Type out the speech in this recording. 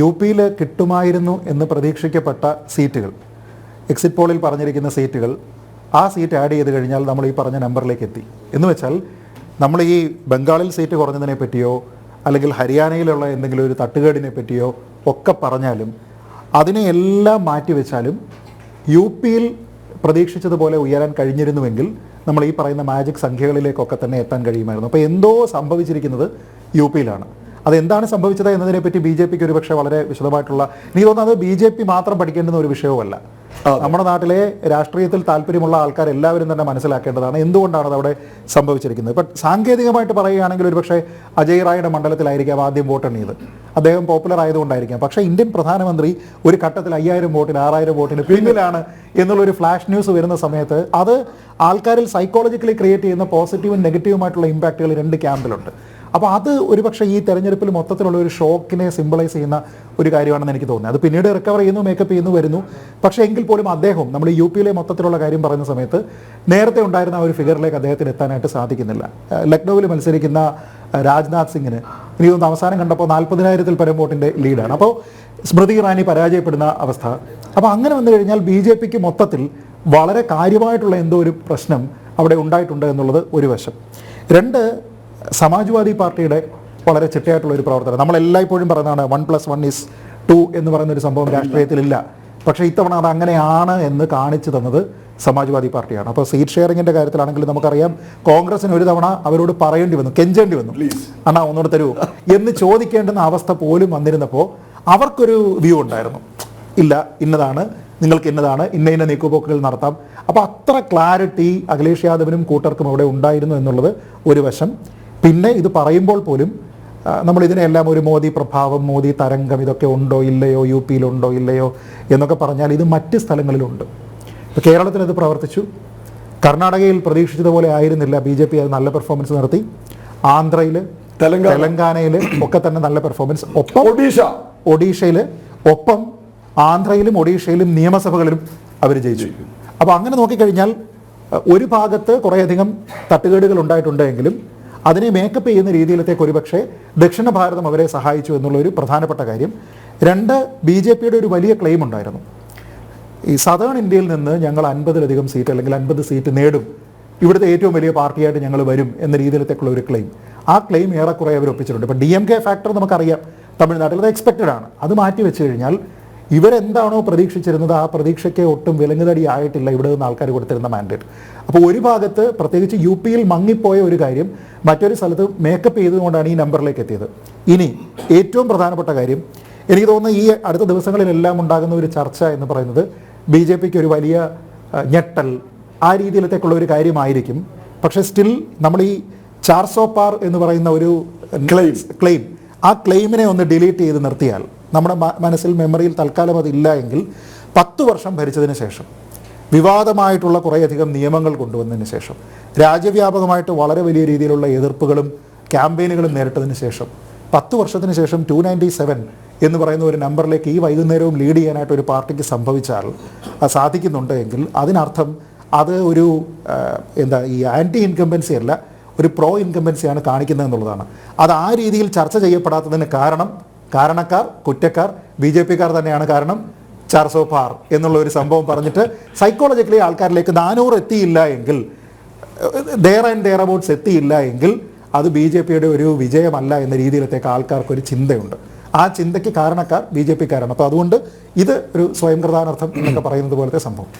U പിയിൽ കിട്ടുമായിരുന്നു എന്ന് പ്രതീക്ഷിക്കപ്പെട്ട സീറ്റുകൾ. എക്സിറ്റ് പോളിൽ പറഞ്ഞിരിക്കുന്ന സീറ്റുകൾ ആ സീറ്റ് ആഡ് ചെയ്ത് കഴിഞ്ഞാൽ നമ്മൾ ഈ പറഞ്ഞ നമ്പറിലേക്ക് എത്തി. എന്ന് വെച്ചാൽ നമ്മൾ ഈ ബംഗാളിൽ സീറ്റ് കുറഞ്ഞതിനെ പറ്റിയോ അല്ലെങ്കിൽ ഹരിയാനയിലുള്ള എന്തെങ്കിലും ഒരു തട്ടുകേടിനെ പറ്റിയോ ഒക്കെ പറഞ്ഞാലും അതിനെ എല്ലാം മാറ്റിവെച്ചാലും യു പിയിൽ പ്രതീക്ഷിച്ചതുപോലെ ഉയരാൻ കഴിഞ്ഞിരുന്നുവെങ്കിൽ നമ്മൾ ഈ പറയുന്ന മാജിക് സംഖ്യകളിലേക്കൊക്കെ തന്നെ എത്താൻ കഴിയുമായിരുന്നു. അപ്പോൾ എന്തോ സംഭവിച്ചിരിക്കുന്നത് യു പിയിലാണ്. അതെന്താണ് സംഭവിച്ചത് എന്നതിനെപ്പറ്റി ബി ജെ പിക്ക് ഒരുപക്ഷെ വളരെ വിശദമായിട്ടുള്ള എനിക്ക് തോന്നുന്നത് ബി ജെ പി മാത്രം പഠിക്കേണ്ടുന്ന ഒരു വിഷയവുമല്ല നമ്മുടെ നാട്ടിലെ രാഷ്ട്രീയത്തിൽ താല്പര്യമുള്ള ആൾക്കാർ എല്ലാവരും തന്നെ മനസ്സിലാക്കേണ്ടതാണ് എന്തുകൊണ്ടാണ് അത് അവിടെ സംഭവിച്ചിരിക്കുന്നത്. ഇപ്പം സാങ്കേതികമായിട്ട് പറയുകയാണെങ്കിൽ ഒരുപക്ഷെ അജയ് റായുടെ മണ്ഡലത്തിലായിരിക്കാം ആദ്യം വോട്ടെണ്ണിയത് അദ്ദേഹം പോപ്പുലർ ആയതുകൊണ്ടായിരിക്കാം. പക്ഷേ ഇന്ത്യൻ പ്രധാനമന്ത്രി ഒരു ഘട്ടത്തിൽ അയ്യായിരം വോട്ടിന് ആറായിരം വോട്ടിന് പിന്നിലാണ് എന്നുള്ളൊരു ഫ്ലാഷ് ന്യൂസ് വരുന്ന സമയത്ത് അത് ആൾക്കാരിൽ സൈക്കോളജിക്കലി ക്രിയേറ്റ് ചെയ്യുന്ന പോസിറ്റീവും നെഗറ്റീവുമായിട്ടുള്ള ഇമ്പാക്റ്റുകൾ രണ്ട് ക്യാമ്പിലുണ്ട് അപ്പോൾ അത് ഒരുപക്ഷെ ഈ തെരഞ്ഞെടുപ്പിൽ മൊത്തത്തിലുള്ള ഒരു ഷോക്കിനെ സിമ്പിളൈസ് ചെയ്യുന്ന ഒരു കാര്യമാണെന്ന് എനിക്ക് തോന്നുന്നത് അത് പിന്നീട് റിക്കവർ ചെയ്യുന്നു മേക്കപ്പ് ചെയ്യുന്നു വരുന്നു. പക്ഷേ എങ്കിൽ പോലും അദ്ദേഹം നമ്മൾ യു പിയിലെ മൊത്തത്തിലുള്ള കാര്യം പറയുന്ന സമയത്ത് നേരത്തെ ഉണ്ടായിരുന്ന ആ ഒരു ഫിഗറിലേക്ക് അദ്ദേഹത്തിന് എത്താനായിട്ട് സാധിക്കുന്നില്ല. ലക്നൌവിൽ മത്സരിക്കുന്ന രാജ്നാഥ് സിംഗിന് എനിക്ക് തോന്നുന്നു അവസാനം കണ്ടപ്പോൾ നാൽപ്പതിനായിരത്തിൽ പരം വോട്ടിന്റെ ലീഡാണ് അപ്പോൾ സ്മൃതി ഇറാനി പരാജയപ്പെടുന്ന അവസ്ഥ. അപ്പോൾ അങ്ങനെ വന്നു കഴിഞ്ഞാൽ ബി ജെ പിക്ക് മൊത്തത്തിൽ വളരെ കാര്യമായിട്ടുള്ള എന്തോ ഒരു പ്രശ്നം അവിടെ ഉണ്ടായിട്ടുണ്ട് എന്നുള്ളത് ഒരു വശം. രണ്ട് സമാജ്വാദി പാർട്ടിയുടെ വളരെ ചിട്ടയായിട്ടുള്ള ഒരു പ്രവർത്തനം. നമ്മൾ എല്ലായ്പ്പോഴും പറയുന്നതാണ് one plus one is two എന്ന് പറയുന്ന ഒരു സംഭവം രാഷ്ട്രീയത്തിലില്ല. പക്ഷേ ഇത്തവണ അത് അങ്ങനെയാണ് എന്ന് കാണിച്ചു തന്നത് സമാജ്വാദി പാർട്ടിയാണ്. അപ്പോൾ സീറ്റ് ഷെയറിങ്ങിന്റെ കാര്യത്തിലാണെങ്കിൽ നമുക്കറിയാം കോൺഗ്രസിന് ഒരു തവണ അവരോട് പറയേണ്ടി വന്നു കെഞ്ചേണ്ടി വന്നു. അണ്ണാ ഒന്നുകൂടെ തരൂ. എന്ന് ചോദിക്കേണ്ടുന്ന അവസ്ഥ പോലും വന്നിരുന്നപ്പോൾ അവർക്കൊരു വ്യൂ ഉണ്ടായിരുന്നു. ഇല്ല ഇന്നതാണ് നിങ്ങൾക്ക് ഇന്നതാണ് ഇന്ന ഇന്ന നീക്കുപോക്കുകൾ നടത്താം. അപ്പോൾ അത്ര ക്ലാരിറ്റി അഖിലേഷ് യാദവിനും കൂട്ടർക്കും അവിടെ ഉണ്ടായിരുന്നു എന്നുള്ളത് ഒരു വശം. പിന്നെ ഇത് പറയുമ്പോൾ പോലും നമ്മൾ ഇതിനെല്ലാം ഒരു മോദി പ്രഭാവം മോദി തരംഗം ഇതൊക്കെ ഉണ്ടോ ഇല്ലയോ യു പിയിലുണ്ടോ ഇല്ലയോ എന്നൊക്കെ പറഞ്ഞാൽ ഇത് മറ്റ് സ്ഥലങ്ങളിലുണ്ട്. ഇപ്പോൾ കേരളത്തിൽ അത് പ്രവർത്തിച്ചു. കർണാടകയിൽ പ്രതീക്ഷിച്ചതുപോലെ ആയിരുന്നില്ല. ബി ജെ പി അത് നല്ല പെർഫോമൻസ് നടത്തി ആന്ധ്രയിൽ തെലങ്കാനയിൽ ഒക്കെ തന്നെ നല്ല പെർഫോമൻസ് ഒപ്പം ഒഡീഷ. ഒഡീഷയിൽ ഒപ്പം ആന്ധ്രയിലും ഒഡീഷയിലും നിയമസഭകളിലും അവർ ജയിച്ചു. അപ്പോൾ അങ്ങനെ നോക്കിക്കഴിഞ്ഞാൽ ഒരു ഭാഗത്ത് കുറേയധികം തട്ടുകേടുകൾ ഉണ്ടായിട്ടുണ്ടെങ്കിലും അതിനെ മേക്കപ്പ് ചെയ്യുന്ന രീതിയിലത്തേക്ക് ഒരുപക്ഷെ ദക്ഷിണ ഭാരതം അവരെ സഹായിച്ചു എന്നുള്ള ഒരു പ്രധാനപ്പെട്ട കാര്യം. രണ്ട് ബി ജെ പിയുടെ ഒരു വലിയ ക്ലെയിം ഉണ്ടായിരുന്നു. ഈ സദേൺ ഇന്ത്യയിൽ നിന്ന് ഞങ്ങൾ അൻപതിലധികം സീറ്റ് അല്ലെങ്കിൽ അൻപത് സീറ്റ് നേടും. ഇവിടുത്തെ ഏറ്റവും വലിയ പാർട്ടിയായിട്ട് ഞങ്ങൾ വരും എന്ന രീതിയിലത്തേക്കുള്ള ഒരു ക്ലെയിം ആ ക്ലെയിം ഏറെക്കുറെ അവർ ഒപ്പിച്ചിട്ടുണ്ട് ഇപ്പം ഡി എം കെ ഫാക്ടർ നമുക്കറിയാം. തമിഴ്നാട്ടിൽ അത് എക്സ്പെക്റ്റഡ് ആണ്. അത് മാറ്റി വെച്ച് കഴിഞ്ഞാൽ ഇവരെന്താണോ പ്രതീക്ഷിച്ചിരുന്നത് ആ പ്രതീക്ഷയ്ക്ക് ഒട്ടും വിലങ്ങുതടി ആയിട്ടില്ല ഇവിടെ നിന്ന് ആൾക്കാർ കൊടുത്തിരുന്ന മാൻഡേറ്റ്. അപ്പോൾ ഒരു ഭാഗത്ത് പ്രത്യേകിച്ച് യു പിയിൽ മങ്ങിപ്പോയ ഒരു കാര്യം മറ്റൊരു സ്ഥലത്ത് മേക്കപ്പ് ചെയ്തുകൊണ്ടാണ് ഈ നമ്പറിലേക്ക് എത്തിയത്. ഇനി ഏറ്റവും പ്രധാനപ്പെട്ട കാര്യം എനിക്ക് തോന്നുന്നു ഈ അടുത്ത ദിവസങ്ങളിലെല്ലാം ഉണ്ടാകുന്ന ഒരു ചർച്ച എന്ന് പറയുന്നത് ബി ജെ പിക്ക് ഒരു വലിയ ഞെട്ടൽ ആ രീതിയിലത്തേക്കുള്ള ഒരു കാര്യമായിരിക്കും. പക്ഷേ സ്റ്റിൽ നമ്മൾ ഈ ചാർസോ പാർ എന്ന് പറയുന്ന ഒരു ക്ലെയിം ക്ലെയിം ആ ക്ലെയിമിനെ ഒന്ന് ഡിലീറ്റ് ചെയ്ത് നിർത്തിയാൽ നമ്മുടെ മനസ്സിൽ മെമ്മറിയിൽ തൽക്കാലം അതില്ല എങ്കിൽ പത്ത് വർഷം ഭരിച്ചതിന് ശേഷം വിവാദമായിട്ടുള്ള കുറേയധികം നിയമങ്ങൾ കൊണ്ടുവന്നതിന് ശേഷം രാജ്യവ്യാപകമായിട്ട് വളരെ വലിയ രീതിയിലുള്ള എതിർപ്പുകളും ക്യാമ്പയിനുകളും നേരിട്ടതിന് ശേഷം പത്ത് വർഷത്തിന് ശേഷം ടു നയന്റി സെവൻ എന്ന് പറയുന്ന ഒരു നമ്പറിലേക്ക് ഈ വൈകുന്നേരവും ലീഡ് ചെയ്യാനായിട്ട് ഒരു പാർട്ടിക്ക് സംഭവിച്ചാൽ സാധിക്കുന്നുണ്ട് എങ്കിൽ അതിനർത്ഥം അത് ഒരു എന്താ ഈ ആന്റി ഇൻകംബൻസി അല്ല ഒരു പ്രോ ഇൻകമ്പൻസിയാണ് കാണിക്കുന്നത് എന്നുള്ളതാണ്. അത് ആ രീതിയിൽ ചർച്ച ചെയ്യപ്പെടാത്തതിന് കാരണം കാരണക്കാർ കുറ്റക്കാർ ബി ജെ പിക്കാർ തന്നെയാണ് കാരണം ചാർസോ പാർ എന്നുള്ള ഒരു സംഭവം പറഞ്ഞിട്ട് സൈക്കോളജിക്കലി ആൾക്കാരിലേക്ക് നാനൂറ് എത്തിയില്ല എങ്കിൽ ദേർ ആൻഡ് ദേർ അബൌട്ട്സ് എത്തിയില്ല എങ്കിൽ അത് ബി ജെ പിയുടെ ഒരു വിജയമല്ല എന്ന രീതിയിലത്തേക്ക് ആൾക്കാർക്ക് ഒരു ചിന്തയുണ്ട്. ആ ചിന്തയ്ക്ക് കാരണക്കാർ ബി ജെ പിക്കാരാണ്. അപ്പോൾ അതുകൊണ്ട് ഇത് ഒരു സ്വയം കൃതാനർത്ഥം എന്നൊക്കെ പറയുന്നത് പോലത്തെ സംഭവം.